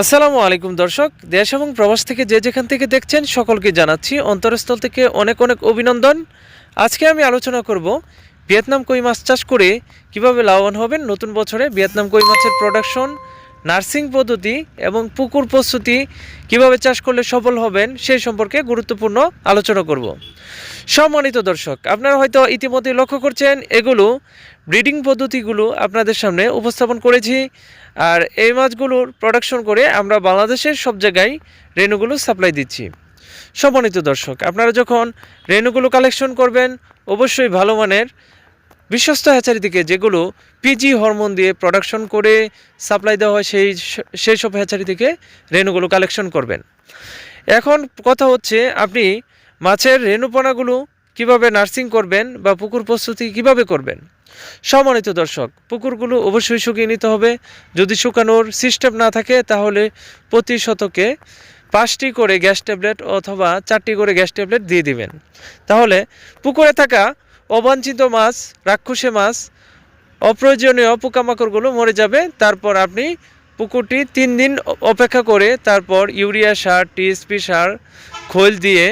আসসালামু আলাইকুম, দর্শক। দেশ এবং প্রবাস থেকে যে যেখান থেকে দেখছেন, সকলকে জানাচ্ছি অন্তরস্থল থেকে অনেক অনেক অভিনন্দন। আজকে আমি আলোচনা করব ভিয়েতনাম কই মাছ চাষ করে কীভাবে লাভবান হবেন নতুন বছরে। ভিয়েতনাম কই মাছের প্রোডাকশন নার্সিং পদ্ধতি এবং পুকুর প্রস্তুতি কীভাবে চাষ করলে সফল হবেন সেই সম্পর্কে গুরুত্বপূর্ণ আলোচনা করব। সম্মানিত দর্শক, আপনারা হয়তো ইতিমধ্যে লক্ষ্য করছেন, এগুলো ব্রিডিং পদ্ধতিগুলো আপনাদের সামনে উপস্থাপন করেছি। আর এই মাছগুলোর প্রোডাকশন করে আমরা বাংলাদেশের সব জায়গায় রেণুগুলো সাপ্লাই দিচ্ছি। সম্মানিত দর্শক, আপনারা যখন রেণুগুলো কালেকশন করবেন, অবশ্যই ভালো মানের বিশ্বস্ত হ্যাচারি থেকে যেগুলো পিজি হরমোন দিয়ে প্রোডাকশন করে সাপ্লাই দেওয়া হয় সেই সেই সব হ্যাচারি থেকে রেণুগুলো কালেকশন করবেন। এখন কথা হচ্ছে, আপনি মাছের রেণুপনাগুলো কীভাবে নার্সিং করবেন বা পুকুর প্রস্তুতি কীভাবে করবেন? সম্মানিত দর্শক, পুকুরগুলো অবশ্যই শুকিয়ে নিতে হবে। যদি শুকানোর সিস্টেম না থাকে, তাহলে প্রতি শতকে পাঁচটি করে গ্যাস ট্যাবলেট অথবা চারটি করে গ্যাস ট্যাবলেট দিয়ে দিবেন। তাহলে পুকুরে থাকা অবাঞ্ছিত মাছ, রাক্ষসে মাছ, অপ্রয়োজনীয় পোকামাকড়গুলো মরে যাবে। তারপর আপনি পুকুরটি তিন দিন অপেক্ষা করে তারপর ইউরিয়া সার, টিএসপি সার, খোল দিয়ে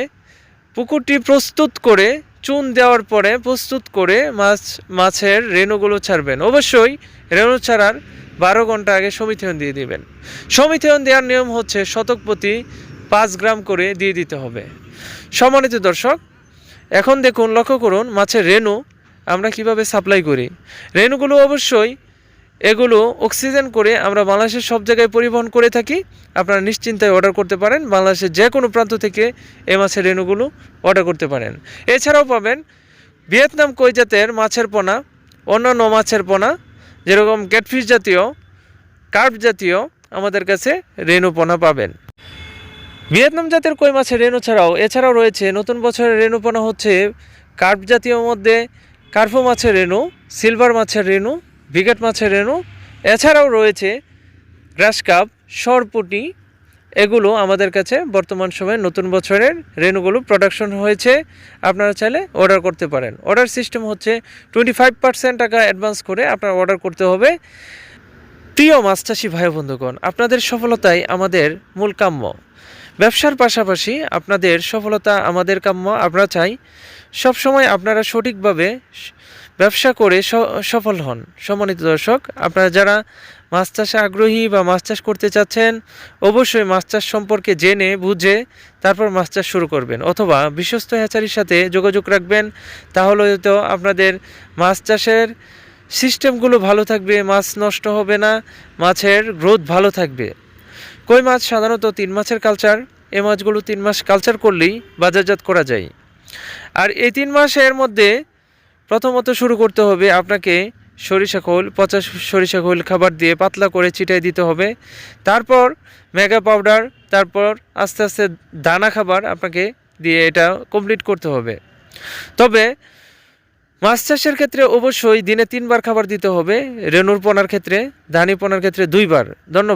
পুকুরটি প্রস্তুত করে, চুন দেওয়ার পরে প্রস্তুত করে মাছ, মাছের রেণুগুলো ছাড়বেন। অবশ্যই রেণু ছাড়ার বারো ঘণ্টা আগে সমিথেয়ন দিয়ে দিবেন। সমিথেয়ন দেওয়ার নিয়ম হচ্ছে শতক প্রতি পাঁচ গ্রাম করে দিয়ে দিতে হবে। সম্মানিত দর্শক এখন দেখুন, লক্ষ্য করুন, মাছের রেণু আমরা কীভাবে সাপ্লাই করি। রেণুগুলো অবশ্যই এগুলো অক্সিজেন করে আমরা বাংলাদেশের সব জায়গায় পরিবহন করে থাকি। আপনারা নিশ্চিন্তায় অর্ডার করতে পারেন, বাংলাদেশের যে কোনো প্রান্ত থেকে এ মাছের রেণুগুলো অর্ডার করতে পারেন। এছাড়াও পাবেন ভিয়েতনাম কই জাতের মাছের পোনা, অন্যান্য মাছের পোনা, যেরকম ক্যাটফিশ জাতীয় কার্প জাতীয় আমাদের কাছে রেণু পোনা পাবেন। ভিয়েতনাম জাতের কই মাছের রেণু ছাড়াও এছাড়াও রয়েছে নতুন বছরের রেণু পোনা হচ্ছে কার্প জাতীয় মধ্যে কার্পো মাছের রেণু, সিলভার মাছের রেণু, ভিগেট মাছের রেণু, এছাড়াও রয়েছে গ্রাস কাপ, সরপুটি। এগুলো আমাদের কাছে বর্তমান সময়ে নতুন বছরের রেণুগুলো প্রোডাকশন হয়েছে। আপনারা চাইলে অর্ডার করতে পারেন। অর্ডার সিস্টেম হচ্ছে টোয়েন্টি ফাইভ পার্সেন্ট টাকা অ্যাডভান্স করে আপনার অর্ডার করতে হবে। প্রিয় মাছ চাষি ভাই বন্ধুগণ, আপনাদের সফলতাই আমাদের মূল কাম্য। ব্যবসার পাশাপাশি আপনাদের সফলতা আমাদের কাম্য, আমরা চাই সবসময় আপনারা সঠিকভাবে ব্যবসা করে সফল হন। সম্মানিত দর্শক, আপনারা যারা মাছ চাষে আগ্রহী বা মাছ চাষ করতে চাচ্ছেন, অবশ্যই মাছ চাষ সম্পর্কে জেনে, বুঝে তারপর মাছ চাষ শুরু করবেন। অথবা বিশ্বস্ত হ্যাচারির সাথে যোগাযোগ রাখবেন, তাহলে হয়তো আপনাদের মাছ চাষের সিস্টেমগুলো ভালো থাকবে, মাছ নষ্ট হবে না, মাছের গ্রোথ ভালো থাকবে। কই মাছ? সাধারণত তিন মাসের কালচার এ মাছগুলো তিন মাস কালচার করলেই বাজারজাত করা যায়। আর এই তিন মাসের মধ্যে প্রথমত শুরু করতে হবে আপনাকে সরিষা খোল, পচা সরিষা খোল খাবার দিয়ে পাতলা করে ছিটাই দিতে হবে। তারপর মেগা পাউডার, তারপর আস্তে আস্তে দানা খাবার আপনাকে দিয়ে এটা কমপ্লিট করতে হবে। তবে মাছ চাষের ক্ষেত্রে অবশ্যই দিনে তিনবার খাবার দিতে হবে, রেণুর পোনার ক্ষেত্রে, ধানি পোনার ক্ষেত্রে দুইবার। ধন্যবাদ।